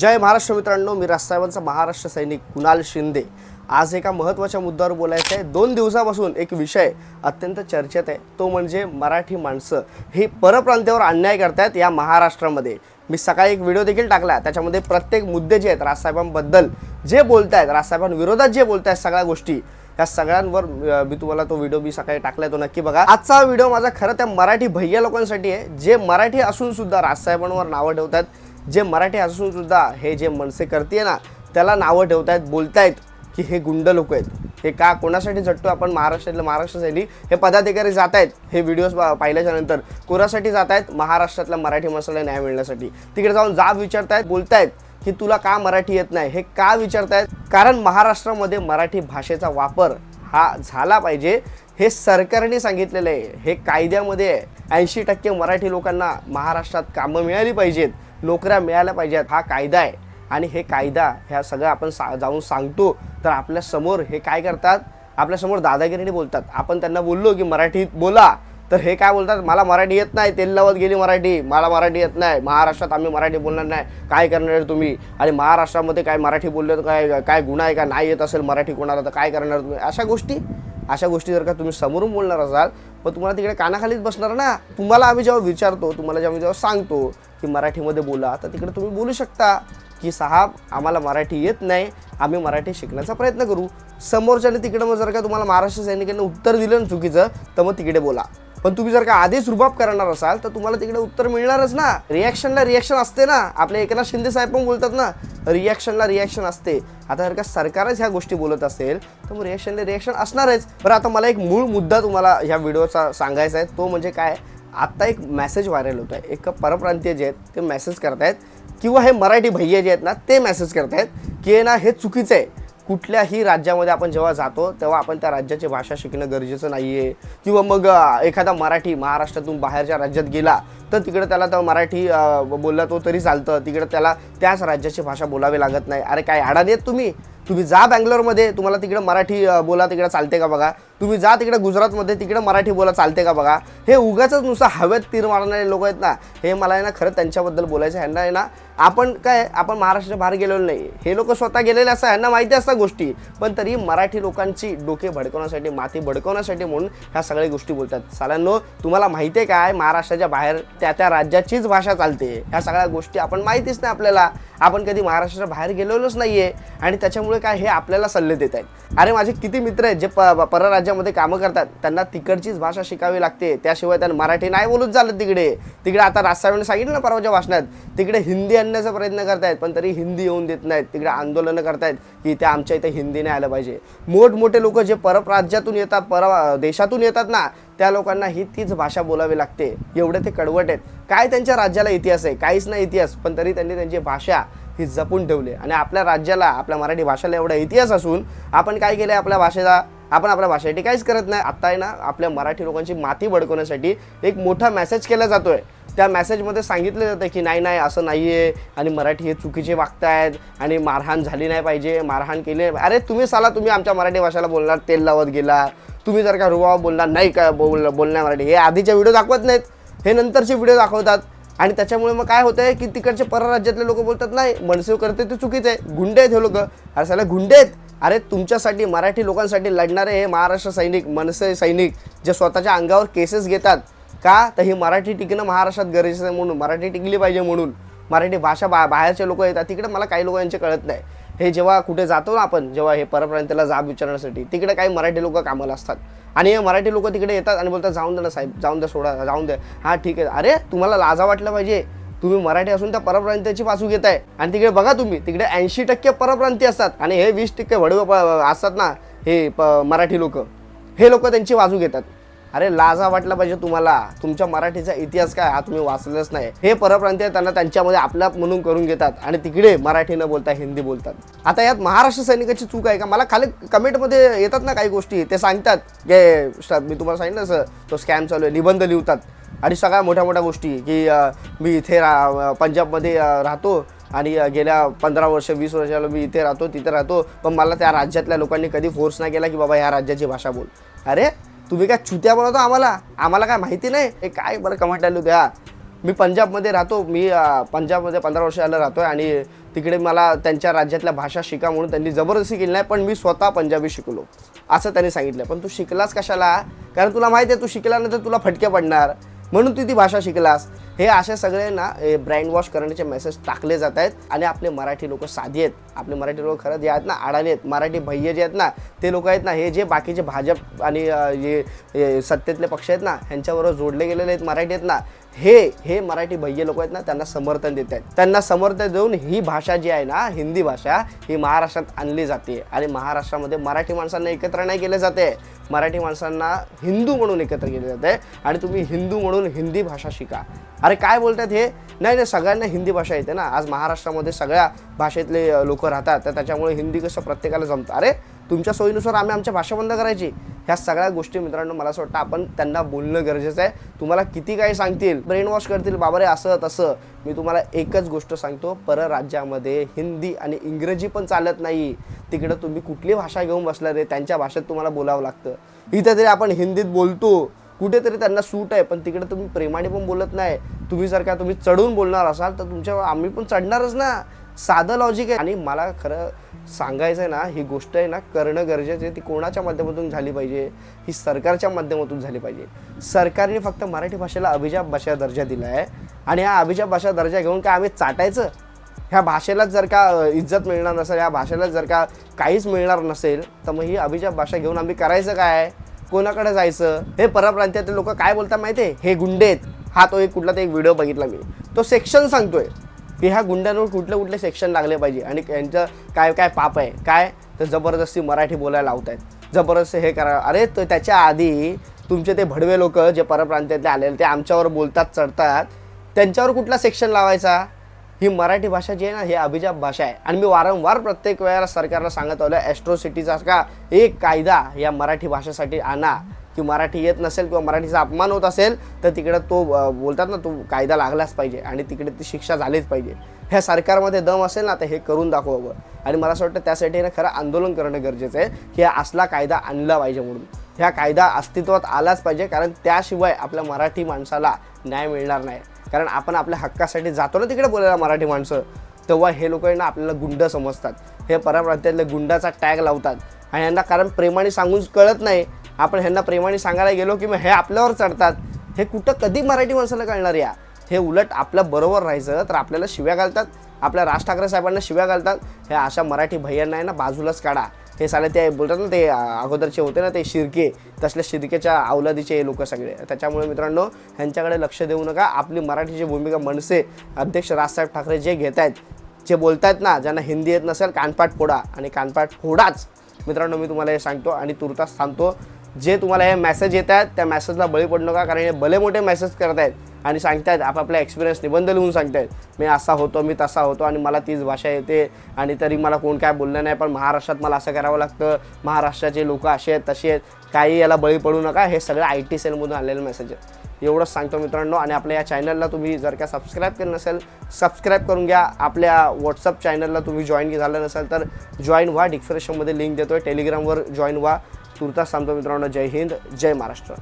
जय महाराष्ट्र मित्रांनो मी राजसाहेबांचा महाराष्ट्र सैनिक कुणाल शिंदे. आज एका महत्त्वाच्या मुद्द्यावर बोलायचं आहे. दोन दिवसापासून एक विषय अत्यंत चर्चेत आहे. तो म्हणजे मराठी माणसं. ही परप्रांतावर अन्याय करतायत या महाराष्ट्रामध्ये. मी सकाळी एक व्हिडिओ देखील टाकला. त्याच्यामध्ये प्रत्येक मुद्दे जे आहेत राजसाहेबांबद्दल जे बोलत आहेत राजसाहेबांविरोधात जे बोलत आहेत सगळ्या गोष्टी या सगळ्यांवर मी तुम्हाला तो व्हिडिओ मी सकाळी टाकलाय तो नक्की बघा. आजचा व्हिडिओ माझा खरं त्या मराठी भैया लोकांसाठी आहे. जे मराठी असून सुद्धा राजसाहेबांवर नावं ठेवतात जे मराठी असूनसुद्धा हे जे मनसे करते ना त्याला नावं ठेवतायत बोलतायत की हे गुंड लोक आहेत. हे का कोणासाठी झटतो? आपण महाराष्ट्रातलं महाराष्ट्र हे पदाधिकारी जात आहेत हे व्हिडिओज पाहिल्याच्या नंतर. कोणासाठी जात आहेत महाराष्ट्रातल्या मराठी माणसाला न्याय मिळण्यासाठी. तिकडे जाऊन जाब विचारतायत बोलतायत की तुला का मराठी येत नाही? हे का विचारतायत? कारण महाराष्ट्रामध्ये मराठी भाषेचा वापर हा झाला पाहिजे. हे सरकारने सांगितलेलं आहे. हे कायद्यामध्ये ऐंशी टक्के मराठी लोकांना महाराष्ट्रात कामं मिळाली पाहिजेत. नोकऱ्या मिळाल्या पाहिजेत हा कायदा आहे. आणि हे कायदा ह्या सगळं आपण सा जाऊन सांगतो तर आपल्यासमोर हे काय करतात? आपल्यासमोर दादागिरीने बोलतात. आपण त्यांना बोललो की मराठीत बोला. तर हे काय बोलतात? मला मराठी येत नाही तेल लावत गेली मराठी. मला मराठी येत नाही. महाराष्ट्रात आम्ही मराठी बोलणार नाही. काय करणार तुम्ही? आणि महाराष्ट्रामध्ये काय मराठी बोलले तर काय काय गुन्हा आहे का? नाही येत असेल मराठी कोणाला तर काय करणार तुम्ही? अशा गोष्टी अशा गोष्टी जर का तुम्ही समोरून बोलणार असाल पण तुम्हाला तिकडे कानाखालीच बसणार ना. तुम्हाला आम्ही जेव्हा विचारतो तुम्हाला जेव्हा मी जेव्हा सांगतो की मराठीमध्ये बोला तर तिकडे तुम्ही बोलू शकता की साहेब आम्हाला मराठी येत नाही आम्ही मराठी शिकण्याचा प्रयत्न करू. समोरच्याने तिकडे मग जर का तुम्हाला महाराष्ट्र सैनिकांनी उत्तर दिलं ना चुकीचं तर मग तिकडे बोला. पण तुम्ही जर का आधीच रुबाब करणार असाल तर तुम्हाला तिकडे उत्तर मिळणारच ना. रिॲक्शनला रिॲक्शन असते ना. आपले एकनाथ शिंदे साहेब पण बोलतात ना रिॲक्शनला रिॲक्शन असते. आता जर का सरकारच ह्या गोष्टी बोलत असेल तर मग रिॲक्शनला रिॲक्शन असणारच. बरं आता मला एक मूळ मुद्दा तुम्हाला ह्या व्हिडिओचा सांगायचा आहे तो म्हणजे काय? आत्ता एक मेसेज व्हायरल होतो आहे एक परप्रांतीय जे आहेत ते मेसेज करतायत. किंवा हे मराठी भैया जे आहेत ना ते मेसेज करतायत की हे ना हे चुकीचं आहे. कुठल्याही राज्यामध्ये आपण जेव्हा जातो तेव्हा आपण त्या राज्याची भाषा शिकणं गरजेचं नाही आहे किंवा मग एखादा मराठी महाराष्ट्रातून बाहेरच्या राज्यात गेला तर तिकडे त्याला तर मराठी बोलला तो तरी चालतं. तिकडे त्याला त्याच राज्याची भाषा बोलावी लागत नाही. अरे काय अडाणी आहेत तुम्ही? तुम्ही जा बँगलोरमध्ये. तुम्हाला तिकडे मराठी बोला तिकडे चालते का बघा? तुम्ही जा तिकडे गुजरातमध्ये तिकडे मराठी बोला चालते का बघा? हे उगाच नुसतं हवेत तीर मारणारे लोक आहेत ना हे मला आहे ना खरं त्यांच्याबद्दल बोलायचं ह्यांना आहे ना आपण काय आपण महाराष्ट्र बाहेर गेलेलो नाही. हे लोक स्वतः गेलेले असतात ह्यांना माहिती असतात गोष्टी. पण तरी मराठी लोकांची डोके भडकवण्यासाठी माती भडकवण्यासाठी म्हणून ह्या सगळ्या गोष्टी बोलतात. सालांनो तुम्हाला माहिती आहे काय? महाराष्ट्राच्या बाहेर त्या त्या राज्याचीच भाषा चालते. ह्या सगळ्या गोष्टी आपण माहितीच नाही आपल्याला. आपण कधी महाराष्ट्राच्या बाहेर गेलेलोच नाहीये. आणि त्याच्यामुळे काय हे आपल्याला सल्ले देत आहेत. अरे माझे किती मित्र आहेत जे प राज्यामध्ये कामं करतात त्यांना तिकडचीच भाषा शिकावी लागते. त्याशिवाय त्यांना मराठी नाही बोलूच झालं तिकडे. तिकडे आता राजसाहेबांनी सांगितलं ना परवाच्या भाषणात तिकडे हिंदी आणण्याचा प्रयत्न करतायत पण तरी हिंदी येऊन देत नाहीत. तिकडे आंदोलनं करतायत की इथे आमच्या इथे हिंदी नाही आलं पाहिजे. मोठमोठे लोक जे परप्राज्यातून येतात पर देशातून येतात ना त्या लोकांना ही तीच भाषा बोलावी लागते. एवढे ते कडवट आहेत. काय त्यांच्या राज्याला इतिहास आहे? काहीच नाही इतिहास पण तरी त्यांनी त्यांची भाषा ही जपून ठेवली. आणि आपल्या राज्याला आपल्या मराठी भाषेला एवढा इतिहास असून आपण काय केलं आपल्या भाषेला आपण आपल्या भाषेसाठी काहीच करत नाही. आत्ता आहे ना आपल्या मराठी लोकांची माती भडकवण्यासाठी एक मोठा मेसेज केला जातो आहे त्या मेसेजमध्ये सांगितलं जातं की नाही नाही असं नाही आहे आणि मराठी हे चुकीचे वागतायत आणि मारहाण झाली नाही पाहिजे मारहाण केली नाही- अरे तुम्ही साला तुम्ही आमच्या मराठी भाषेला बोलणार तेल लावत गेला. तुम्ही जर का रुवा बोलणार नाही का बोल बोलण्या मराठी. हे आधीचे व्हिडिओ दाखवत नाहीत. हे नंतरचे व्हिडिओ दाखवतात. आणि त्याच्यामुळे मग काय होतंय की तिकडचे परराज्यातले लोक बोलतात नाही मनसेव करते ते चुकीचं आहे. गुंडे आहेत हे लोक. अरे साला गुंडे आहेत? अरे तुमच्यासाठी मराठी लोकांसाठी लढणारे हे महाराष्ट्र सैनिक मनसे सैनिक जे स्वतःच्या अंगावर केसेस घेतात. का? तर ही मराठी टिकणं महाराष्ट्रात गरजेचं आहे म्हणून. मराठी टिकली पाहिजे म्हणून. मराठी भाषा बा बाहेरचे लोक येतात. तिकडे मला काही लोक यांचे कळत नाही. हे जेव्हा कुठे जातो ना आपण जेव्हा हे परप्रांताला जाब विचारण्यासाठी तिकडे काही मराठी लोक कामाला असतात. आणि हे मराठी लोक तिकडे येतात आणि बोलतात जाऊन द्या ना साहेब जाऊन द्या सोडा जाऊन द्या हां ठीक आहे. अरे तुम्हाला लाजा वाटलं पाहिजे. तुम्ही मराठी असून त्या परप्रांतीयाची बाजू आहे आणि तिकडे बघा तुम्ही तिकडे ऐंशी टक्के परप्रांती असतात आणि हे वीस टक्के वडवं असतात ना हे प मराठी लोक. हे लोक त्यांची बाजू घेतात. अरे लाजा वाटला पाहिजे तुम्हाला. तुमच्या मराठीचा इतिहास काय हा तुम्ही वाचलेच नाही. हे परप्रांतीय त्यांना त्यांच्यामध्ये आपलाप म्हणून करून घेतात आणि तिकडे मराठी न बोलता हिंदी बोलतात. आता यात महाराष्ट्र सैनिकाची चूक आहे का? मला खाली कमेंटमध्ये येतात ना काही गोष्टी ते सांगतात. की मी तुम्हाला सांगितलं सर तो स्कॅम चालू आहे निबंध लिहतात. आणि सगळ्या मोठ्या मोठ्या गोष्टी की मी इथे रा पंजाबमध्ये राहतो आणि गेल्या पंधरा वर्ष वीस वर्षाला मी इथे राहतो तिथे राहतो. पण मला त्या राज्यातल्या लोकांनी कधी फोर्स नाही केला की बाबा ह्या राज्याची भाषा बोल. अरे तुम्ही काय चुत्या बनवता आम्हाला? आम्हाला काय माहिती नाही? हे काय बरं कमेंट आले द्या हा. मी पंजाबमध्ये राहतो मी पंजाबमध्ये पंधरा वर्ष आलं राहतो आणि तिकडे मला त्यांच्या राज्यातल्या भाषा शिका म्हणून त्यांनी जबरदस्ती केली नाही पण मी स्वतः पंजाबी शिकलो. असं त्यांनी सांगितलं. पण तू शिकलास कशाला? कारण तुला माहिती आहे तू शिकला ना तर तुला फटके पडणार. म्हणून तू ती भाषा शिकलास. हे असे सगळे ना ब्रँड वॉश करण्याचे मेसेज टाकले जात आहेत. आणि आपले मराठी लोक साधी आहेत. आपले मराठी लोक खरंच जे आहेत ना अडाणी आहेत. मराठी भय्य जे आहेत ना ते लोक आहेत ना हे जे बाकीचे भाजप आणि जे सत्तेतले पक्ष आहेत ना ह्यांच्याबरोबर जोडले गेलेले आहेत मराठी आहेत ना हे हे मराठी भय्य लोक आहेत ना त्यांना समर्थन देत आहेत. त्यांना समर्थन देऊन ही भाषा जी आहे ना हिंदी भाषा ही महाराष्ट्रात आणली जाते. आणि महाराष्ट्रामध्ये मराठी माणसांना एकत्र नाही केले जाते. मराठी माणसांना हिंदू म्हणून एकत्र केले जाते. आणि तुम्ही हिंदू म्हणून हिंदी भाषा शिका. अरे काय बोलतात हे? नाही नाही सगळ्यांना हिंदी भाषा येते ना. आज महाराष्ट्रामध्ये सगळ्या भाषेतले लोक राहतात तर त्याच्यामुळे हिंदी कसं प्रत्येकाला जमतं. अरे तुमच्या सोयीनुसार आम्ही आमच्या भाषा बंद करायची. ह्या सगळ्या गोष्टी मित्रांनो मला असं वाटतं आपण त्यांना बोलणं गरजेचं आहे. तुम्हाला किती काही सांगतील ब्रेन वॉश करतील बाबा रे असं तसं. मी तुम्हाला एकच गोष्ट सांगतो परराज्यामध्ये हिंदी आणि इंग्रजी पण चालत नाही. तिकडं तुम्ही कुठली भाषा घेऊन बसला रे? त्यांच्या भाषेत तुम्हाला बोलावं लागतं. इथं तरी आपण हिंदीत बोलतो. कुठेतरी त्यांना सूट आहे पण तिकडे तुम्ही प्रेमाने पण बोलत नाही. तुम्ही जर का तुम्ही चढून बोलणार असाल तर तुमच्या आम्ही पण चढणारच ना. साधं लॉजिक आहे. आणि मला खरं सांगायचं आहे ना ही गोष्ट आहे ना करणं गरजेचं आहे. ती कोणाच्या माध्यमातून झाली पाहिजे? ही सरकारच्या माध्यमातून झाली पाहिजे. सरकारने फक्त मराठी भाषेला अभिजात भाषा दर्जा दिला आहे. आणि हा अभिजात भाषा दर्जा घेऊन काय आम्ही चाटायचं? ह्या भाषेलाच जर का इज्जत मिळणार नसेल या भाषेला जर का काहीच मिळणार नसेल तर मग ही अभिजात भाषा घेऊन आम्ही करायचं काय? कोणाकडे जायचं? हे परप्रांतातले लोक काय बोलतात माहिती आहे? हे गुंडे आहेत. हा तो एक कुठला तरी एक व्हिडिओ बघितला मी. तो सेक्शन सांगतोय. की ह्या गुंड्यांवर कुठले कुठले सेक्शन लागले पाहिजे आणि यांचं काय काय पाप आहे? काय? तर जबरदस्ती मराठी बोलायला लावत आहेत. जबरदस्ती हे करा. अरे तर त्याच्या आधी तुमचे ते भडवे लोक जे परप्रांतातले आलेले ते आमच्यावर बोलतात चढतात. त्यांच्यावर कुठला सेक्शन लावायचा? ही मराठी भाषा जी आहे ना ही अभिजात भाषा आहे. आणि मी वारंवार प्रत्येक वेळेला सरकारला सांगत आलो ॲस्ट्रोसिटीचा का एक कायदा या मराठी भाषेसाठी आणा. की मराठी येत नसेल किंवा मराठीचा अपमान होत असेल तर तिकडं तो बोलतात ना तो कायदा लागलाच पाहिजे आणि तिकडे ती शिक्षा झालीच पाहिजे. ह्या सरकारमध्ये दम असेल ना तर हे करून दाखवावं आणि मला असं वाटतं त्यासाठी ना खरं आंदोलन करणं गरजेचं आहे की हा असला कायदा आणला पाहिजे म्हणून. ह्या कायदा अस्तित्वात आलाच पाहिजे कारण त्याशिवाय आपल्या मराठी माणसाला न्याय मिळणार नाही. कारण आपण आपल्या हक्कासाठी जातो ना तिकडे बोलायला मराठी माणसं तेव्हा हे लोक ना आपल्याला गुंड समजतात. हे परप्रांतातले गुंडाचा टॅग लावतात. आणि यांना कारण प्रेमाने सांगून कळत नाही आपण ह्यांना प्रेमाने सांगायला गेलो की मग हे आपल्यावर चढतात. हे कुठं कधी मराठी माणसाला कळणार या? हे उलट आपल्या बरोबर राहायचं तर आपल्याला शिव्या घालतात. आपल्या राज ठाकरे साहेबांना शिव्या घालतात. हे अशा मराठी भैयांना आहे ना बाजूलाच काढा. हे साले ते बोलतात ना ते अगोदरचे होते ना ते शिर्के तसल्या शिर्केच्या अवलादीचे लोक सगळे. त्याच्यामुळे मित्रांनो ह्यांच्याकडे लक्ष देऊ नका. आपली मराठीची भूमिका मनसे अध्यक्ष राजसाहेब ठाकरे जे घेत आहेत जे बोलत आहेत ना ज्यांना हिंदी येत नसेल कानपाट फोडा. आणि कानपाट फोडाच. मित्रांनो मी तुम्हाला हे सांगतो आणि तुर्तास थांबतो. जे तुम्हाला हे मेसेज येत आहेत त्या मेसेजला बळी पडू नका कारण हे भले मोठे मेसेज करत आहेत आणि सांगतायत आपापला एक्सपिरियन्स निबंध लिहून सांगतायत मी असा होतो मी तसा होतो आणि मला तीच भाषा येते आणि तरी मला कोण काय बोललं नाही पण महाराष्ट्रात मला असं करावं लागतं. महाराष्ट्राचे लोक असे आहेत तसे आहेत. काही याला बळी पडू नका हे सगळं आय टी सेलमधून आलेलं मेसेज आहे. एवढंच सांगतो मित्रांनो आणि आपल्या या चॅनलला तुम्ही जर का सबस्क्राईब केलं नसेल सबस्क्राईब करून घ्या. आपल्या व्हॉट्सअप चॅनलला तुम्ही जॉईन झालं नसेल तर जॉईन व्हा. डिस्क्रिप्शनमध्ये लिंक देतो आहे टेलिग्रामवर जॉईन व्हा. तुर्तास थांबतो मित्रांनो. जय हिंद जय महाराष्ट्र.